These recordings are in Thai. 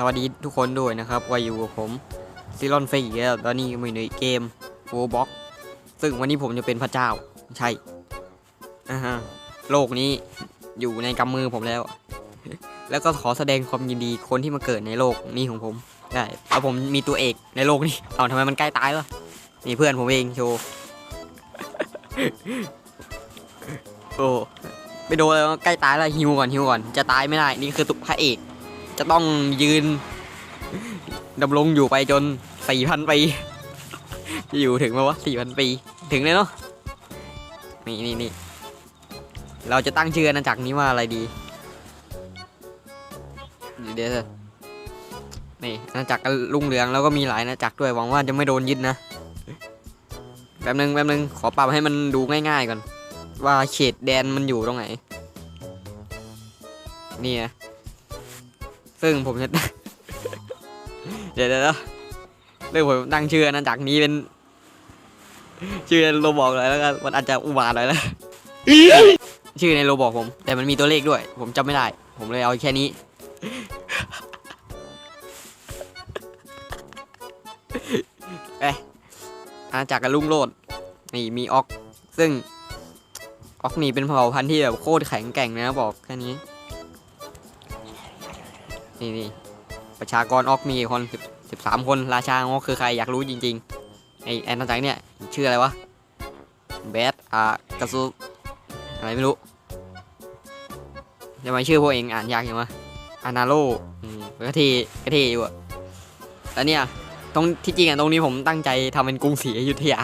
สวัสดีทุกคนด้วยนะครับว่าอยู่กับผมซิลอนเฟอีกแล้วตอนนี้มาอยู่ในเกมโวบ็อกซึ่งวันนี้ผมจะเป็นพระเจ้า ใช่อ่าฮะโลกนี้อยู่ในกำมือผมแล้ว แล้วก็ขอแสดงความยินดีคนที่มาเกิดในโลกนี้ของผมได้เอาผมมีตัวเอกในโลกนี้เอาทำไมมันใกล้ตายวะนี่เพื่อนผมเองโชว์โอ้ไปโดนแล้วใกล้ตายแล้วฮิวก่อนฮิวก่อนจะตายไม่ได้นี่คือตุกพระเอก จะต้องยืนดำรงอยู่ไปจนสี่พันปีจะอยู่ถึงไหมวะสี่พันปี ถึงเลยเนาะนี่นี่นี่เราจะตั้งชื่ออาณาจักรนี้ว่าอะไรดี เดี๋ยวนี่อาณาจักรลุงเรืองแล้วก็มีหลายอาณาจักรด้วยหวังว่าจะไม่โดนยึดนะแป๊บนึงแป๊บนึงขอปรับให้มันดูง่ายๆก่อน ว่าเขตแดนมันอยู่ตรงไหนนี่นะ ซึ่งผมจะเดี๋ยวเดี๋ยวเดี๋ยวเรื่องผมตั้งชื่ออาณาจักนี้เป็น ชื่อในโรบอกเลยแล้วกันมันอาจจะอุบาทหน่อยแล้วชื่อในโรบอกผม แต่มันมีตัวเลขด้วย ผมจำไม่ได้ ผมเลยเอาแค่นี้ เอ้ยอาณาจักรกับลุงโลดนี่มีออก ซึ่งออกนี่เป็นเผ่าพันธุ์ที่แบบโคตรแข็งแกร่งนะบอกแค่นี้ นี่นี่ประชากรออกมีกี่คนสิบสิบสามคนราชาออกคือใครอยากรู้จริงๆไอแอนนาจักรเนี่ยชื่ออะไรวะแบทอ่ากระซูอะไรไม่รู้ทำไมชื่อพวกเองอ่านยากอย่างวะอานาโลอืมก็เทก็เทอยู่อะแล้วเนี่ยตรงที่จริงอะตรงนี้ผมตั้งใจทำเป็นกรุงศรีอยุธยา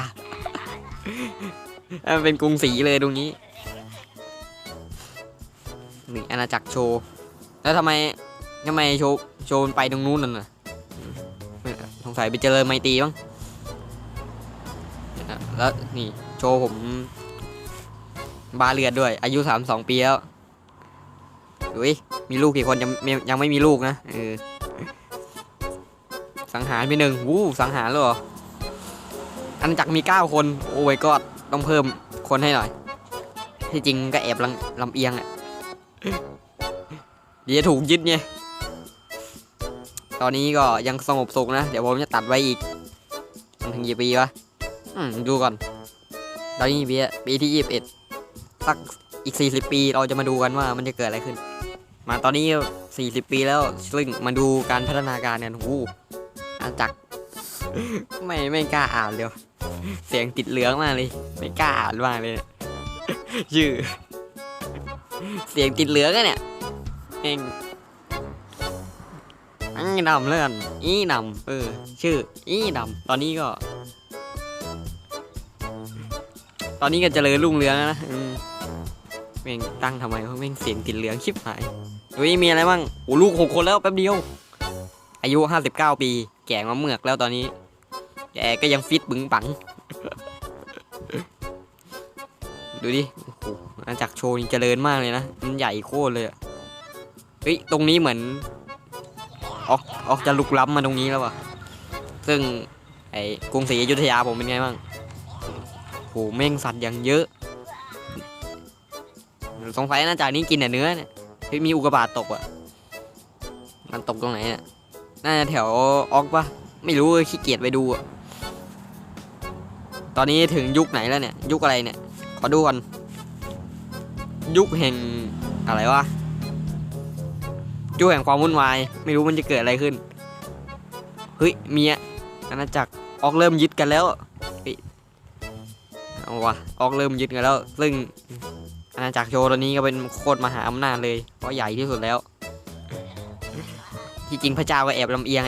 เป็นกรุงศรีเลยตรงนี้นี่อาณาจักรโชว์แล้วทำไม ทำไมโชว์โชว์มันไปตรงนู้นนั่นน่ะอืมสงสัยไปเจริญไมตีบ้างแล้วนี่โชว์ผม บาเลือดด้วย อายุสามสองปีแล้วดูดิมีลูกกี่คนยังยังไม่มีลูกนะเออสังหารไปหนึ่งวู้สังหารแล้วเหรออันจักมีเก้าคน โอ้ยก็ต้องเพิ่มคนให้หน่อย ที่จริงก็แอบลำลำเอียงอะเดี๋ยวจะถูกยึดไง ตอนนี้ก็ยังสงบสุขนะ เดี๋ยวผมจะตัดไว้อีกมันถึงกี่ปีวะอืมดูก่อน ตอนนี้ปีปีที่ยี่สิบเอ็ดสักอีกสี่สิบปีเราจะมาดูกันว่ามันจะเกิดอะไรขึ้น มาตอนนี้สี่สิบปีแล้วซึ่งมาดูการพัฒนาการเนี่ยโอ้โหอาจักไม่ไม่กล้าอ่านเดี๋ยวเสียงติดเหลืองมากเลย ไม่กล้าอ่านมากเลยเนี่ยชื่อเสียงติดเหลืองอะเนี่ยเอง อีดำเลื่อนอีดำเออ ชื่อ อีดำตอนนี้ก็ ตอนนี้ก็เจริญรุ่งเรืองนะอืมแม่งตั้งทำไมเพราะแม่งเสียงติดเหลืองชิบหายดูนี่มีอะไรบ้างโอ้ลูกหกคนแล้วแป๊บเดียว อายุห้าสิบเก้าปี แก่มาเมือกแล้วตอนนี้แกก็ยังฟิตบึงปัง ดูดิโอ้โหอาณาจักรโชว์นี่เจริญมากเลยนะ มันใหญ่โคตรเลยอะเฮ้ย ตรงนี้เหมือน ออกออกจะลุกล้ำมาตรงนี้แล้ววะซึ่งไอ้กรุงศรีอยุธยาผมเป็นไงบ้างโหแม่งสัตว์อย่างเยอะ สงสัยน่าจากนี้กินแต่เนื้อเนี่ยมีอุกบาตตกอะ มันตกตรงไหนเนี่ย น่าจะแถวออกปะไม่รู้ขี้เกียจไปดูอะตอนนี้ถึงยุคไหนแล้วเนี่ย ยุคอะไรเนี่ย ขอดูก่อน ยุคแห่งอะไรวะ ยุคแห่งความวุ่นวาย ไม่รู้มันจะเกิดอะไรขึ้น เฮ้ยเมียอาณาจักรออกเริ่มยึดกันแล้วเฮ้ยเอาวะออกเริ่มยึดกันแล้ว ซึ่งอาณาจักรโชว์ตอนนี้ก็เป็นโคตรมหาอำนาจเลย เพราะใหญ่ที่สุดแล้ว ที่จริงพระเจ้าก็แอบลำเอียง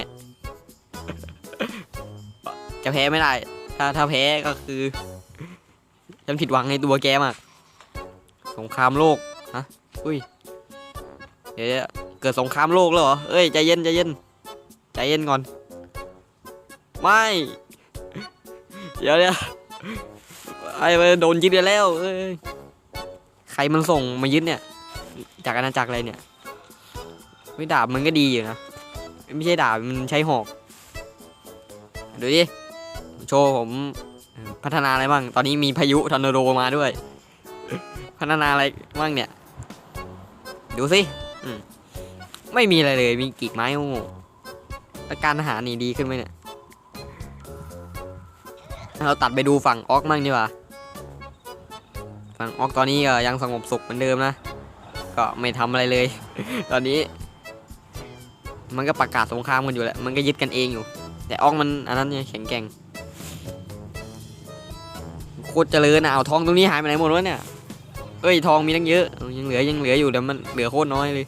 จะแพ้ไม่ได้ ถ้าถ้าแพ้ก็คือฉันผิดหวังในตัวแกมากสงครามโลก ฮะ อุ้ย เดี๋ยว เกิดสงครามโลกแล้วเหรอ เอ้ยใจเย็นใจเย็นใจเย็นก่อน ไม่ เดี๋ยวเดี๋ยวไอ้มันโดนยึดไปแล้วเอ้ยใครมันส่งมายึดเนี่ย จากอาณาจักรอะไรเนี่ยไม่ดาบมันก็ดีอยู่นะไม่ใช่ดาบมันใช้หอกดูดิโชว์ผมพัฒนาอะไรบ้าง ตอนนี้มีพายุทอร์นาโดมาด้วย พัฒนาอะไรบ้างเนี่ย ดูสิอืม ไม่มีอะไรเลย มีกิ่งไม้โง่อาการอาหารนี่ดีขึ้นไหมเนี่ย เราตัดไปดูฝั่งออกมั่งดีกว่า ฝั่งออกตอนนี้ก็ยังสงบสุขเหมือนเดิมนะ ก็ไม่ทำอะไรเลย ตอนนี้ มันก็ประกาศสงครามกันอยู่แหละ มันก็ยึดกันเองอยู่ แต่ออกมันอันนั้นเนี่ยแข็งแกร่งโคตรเจริญนะเอาทองตรงนี้หายไปไหนหมดวะเนี่ย เอ้ยทองมีตั้งเยอะ ยังเหลือยังเหลืออยู่แต่มันเหลือโคตรน้อยเลย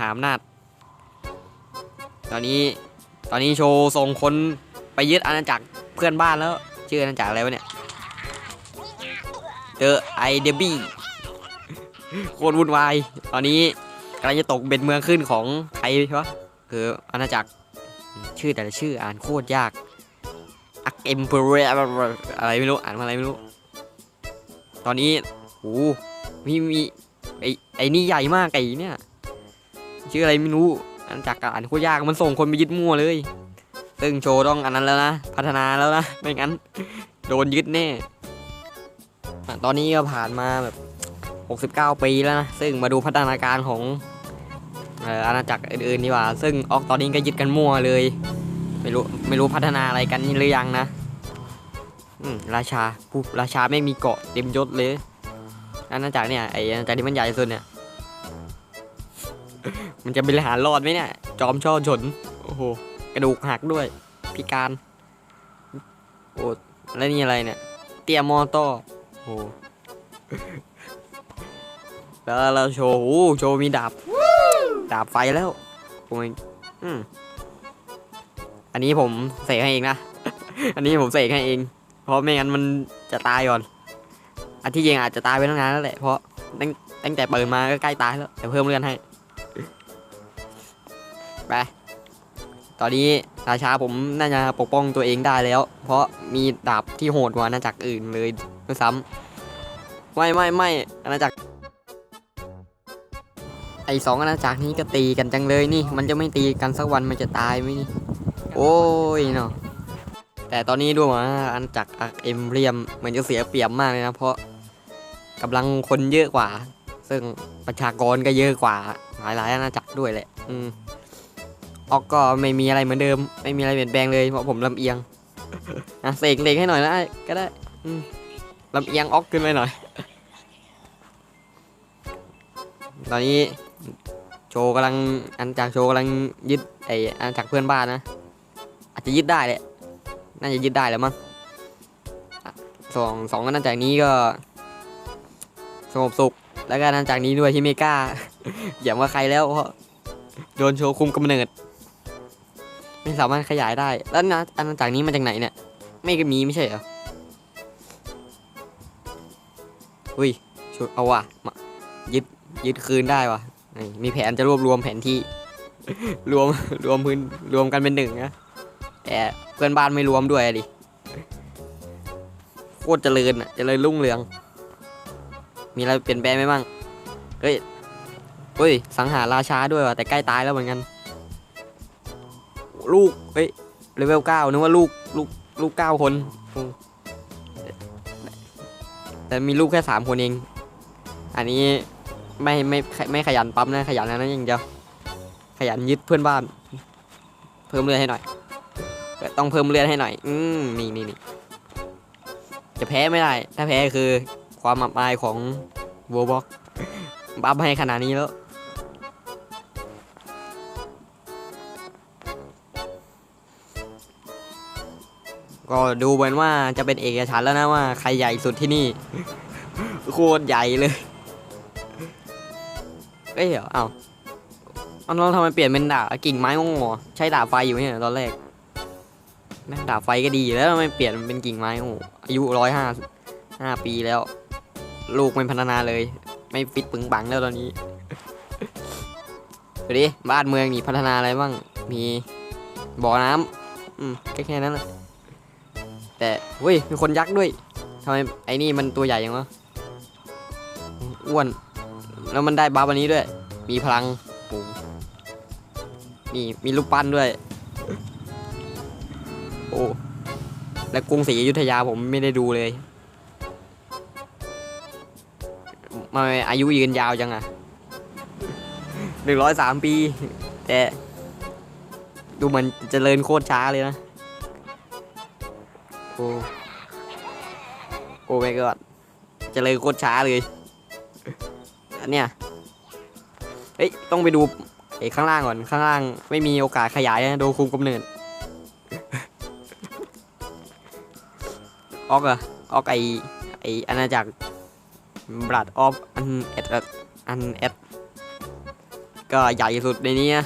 หาอำนาจ ตอนนี้ตอนนี้โชว์ส่งคนไปยึดอาณาจักรเพื่อนบ้านแล้ว ชื่ออาณาจักรอะไรวะเนี่ยเดอไอเดบี้โคตรวุ่นวาย ตอนนี้กำลังจะตกเป็นเมืองขึ้นของใครวะคืออาณาจักรชื่อแต่ละชื่ออ่านโคตรยากอักเอ็มเพรอะไรไม่รู้อ่านว่าอะไรไม่รู้ ตอนนี้โอ้มีมีไอไอนี่ใหญ่มากไอเนี่ย ชื่ออะไรไม่รู้อาณาจักรอ่านโคตรยากมันส่งคนไปยึดมั่วเลย ซึ่งโชว์ต้องอันนั้นแล้วนะ พัฒนาแล้วนะไม่งั้น โดนยึดแน่ตอนนี้ก็ผ่านมาแบบ 69 ปีแล้วนะ ซึ่งมาดูพัฒนาการของอาณาจักรอื่นๆดีกว่า ซึ่งออกตอนนี้ก็ยึดกันมั่วเลย ไม่รู้ไม่รู้พัฒนาอะไรกันหรือยังนะราชาผู้ราชาไม่มีเกาะเต็มยศเลยอาณาจักรเนี่ยไออาณาจักรที่มันใหญ่สุดเนี่ย มันจะบริหารรอดไหมเนี่ย จอมช่อฉนโอ้โห กระดูกหักด้วย พิการ โอ้แล้วนี่อะไรเนี่ย เตียมอต้อโอ้แล้วเราโชว์โอ้โชว์มีดาบ ดาบไฟแล้วโอ้ยอืมอันนี้ผมเสกให้เองนะ อันนี้ผมเสกให้เอง เพราะไม่งั้นมันจะตายก่อน อันที่จริงอาจจะตายไปตั้งนานแล้วแหละ เพราะตั้งตั้งแต่เปิดมาก็ใกล้ตายแล้ว เดี๋ยวเพิ่มเลือนให้ ไป ตอนนี้ราชาผมน่าจะปกป้องตัวเองได้แล้ว เพราะมีดาบที่โหดกว่าอาณาจักรอื่นเลยด้วยซ้ำไม่ไม่ไม่อาณาจักร ไอสองอาณาจักรนี้ก็ตีกันจังเลยนี่ มันจะไม่ตีกันสักวันมันจะตายไหมนี่ โอ้ยเนาะแต่ตอนนี้ดูว่าอาณาจักรเอ็มเรียมเหมือนจะเสียเปรียบมากเลยนะ เพราะกำลังคนเยอะกว่า ซึ่งประชากรก็เยอะกว่า หลายๆอาณาจักรด้วยแหละ อืม ออกก็ไม่มีอะไรเหมือนเดิม ไม่มีอะไรเปลี่ยนแปลงเลยเพราะผมลำเอียงนะเสกเสกให้หน่อยนะก็ได้ลำเอียงออกขึ้นไปหน่อย ตอนนี้โชว์กำลังอันจากโชว์กำลังยึดไออันจากเพื่อนบ้านนะอาจจะยึดได้แหละน่าจะยึดได้แล้วมั้งสองสองอันจากนี้ก็สงบสุขแล้วก็อันจากนี้ด้วยที่ไม่กล้าอย่าว่าใครแล้วเพราะโดนโชว์คุมกำเนิด ไม่สามารถขยายได้ แล้วนะอันจากนี้มาจากไหนเนี่ย ไม่ก็มีไม่ใช่เหรออุ้ยชุดเอาว่ะมายึดยึดคืนได้ว่ะมีแผนจะรวบรวมแผนที่ รวมรวมพื้นรวมกันเป็นหนึ่งนะแต่เพื่อนบ้านไม่รวมด้วยดิโคตรเจริญอะเจริญรุ่งเรือง มีอะไรเปลี่ยนแปลงไหมบ้างเฮ้ยเฮ้ยสังหารราชาด้วยว่ะแต่ใกล้ตายแล้วเหมือนกัน ลูกเฮ้ยเลเวลเก้านึกว่าลูกลูกลูกเก้าคน แต่มีลูกแค่สามคนเอง อันนี้ไม่ไม่ไม่ขยันปั๊มนะขยันนะนั่นอย่างเดียวขยันยึดเพื่อนบ้าน เพิ่มเลือดให้หน่อยต้องเพิ่มเลือดให้หน่อย อืมนี่นี่นี่จะแพ้ไม่ได้ ถ้าแพ้คือความอับอายของโวบ็อกบัฟให้ขนาดนี้แล้ว ก็ดูเหมือนว่าจะเป็นเอกฉันแล้วนะว่าใครใหญ่สุดที่นี่ โคตรใหญ่เลยเอ้ยเดี๋ยวเอ้าเอาเราทำไมเปลี่ยนเป็นดาบกิ่งไม้งงใช้ดาบไฟอยู่เนี่ยตอนแรกแม่ดาบไฟก็ดีแล้วทำไมเปลี่ยนเป็นกิ่งไม้โอ้อายุร้อยห้าห้าปีแล้ว ลูกไม่พัฒนาเลย ไม่ฟิตปึงปังแล้วตอนนี้ดูดิบ้านเมืองนี่พัฒนาอะไรบ้าง มีบ่อน้ำอืมแค่แค่นั้นแหละ แต่เฮ้ยมีคนยักษ์ด้วยทำไมไอ้นี่มันตัวใหญ่ยังวะอ้วน แล้วมันได้บัฟอันนี้ด้วย มีพลังนี่มีลูกปั้นด้วย โอ้และกรุงศรีอยุธยาผมไม่ได้ดูเลยมาอายุยืนยาวจังอะหนึ่งร้อยสามปี แต่ ดูเหมันจเจริญโคตรช้าเลยนะ อ้โอ้ไม่ก็เจริญโคตรช้าเลย อันเนี้ยเฮ้ย ต้องไปดูไอ้ข้างล่างก่อน ข้างล่างไม่มีโอกาสขยายนะโดนคุมกำเนิด ออกอะออกไอไออาณาจักรบลัดออฟอันเอ็ดอันเอ็ดก็ใหญ่สุดในนี้นะ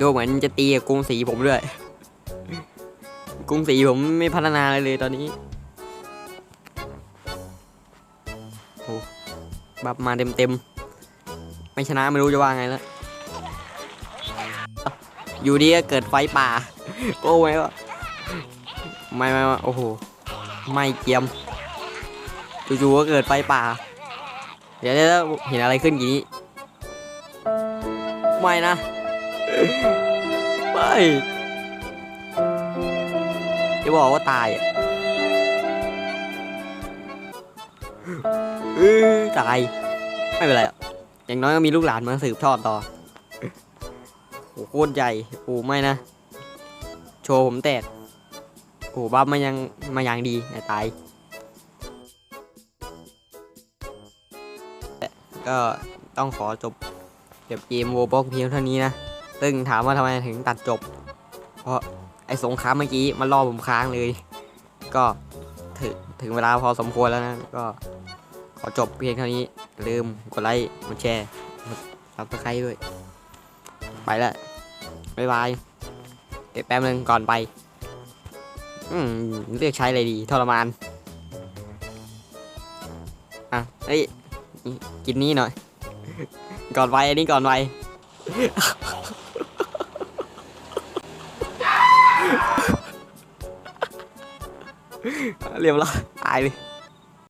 ดูเหมือนจะตีกับกรุงศรีผมด้วย กรุงศรีผมไม่พัฒนาเลยเลยตอนนี้โอ้บับมาเต็มเต็มไม่ชนะไม่รู้จะว่าไงแล้ว อยู่ดีก็เกิดไฟป่า โอ้ไม่วะไม่ไม่ไม่โอ้โห ไม่เกียมจู่ๆก็เกิดไฟป่า เดี๋ยวเดี๋ยวเห็นอะไรขึ้นกี่นี้ ไม่นะ ไม่ จะบอกว่าตายอะเออตาย ไม่เป็นไรอะอย่างน้อยก็มีลูกหลานมาสืบทอดต่อโอ้โหโคตรใหญ่โอ้ไม่นะ โชว์ผมแตกโอ้บัฟมายังมาย่างดีแต่ตาย ก็ต้องขอจบเก็บเกมโวบอกเพียงเท่านี้นะ ซึ่งถามว่าทำไมถึงตัดจบ เพราะ ไอสงครามเมื่อกี้มันล่อผมค้างเลย ก็ถึงถึงเวลาพอสมควรแล้วนะ ก็ขอจบเพียงเท่านี้ ลืมกดไลค์กดแชร์กดซับสไครต์ด้วย ไปละบ๊ายบายเดี๋ยวแป๊บนึงก่อนไป อืมเลือกใช้อะไรดี ทรมาน อะเฮ้ยกินนี้หน่อย ก่อนไปอันนี้ก่อนไป เรียบร้อยตายเลย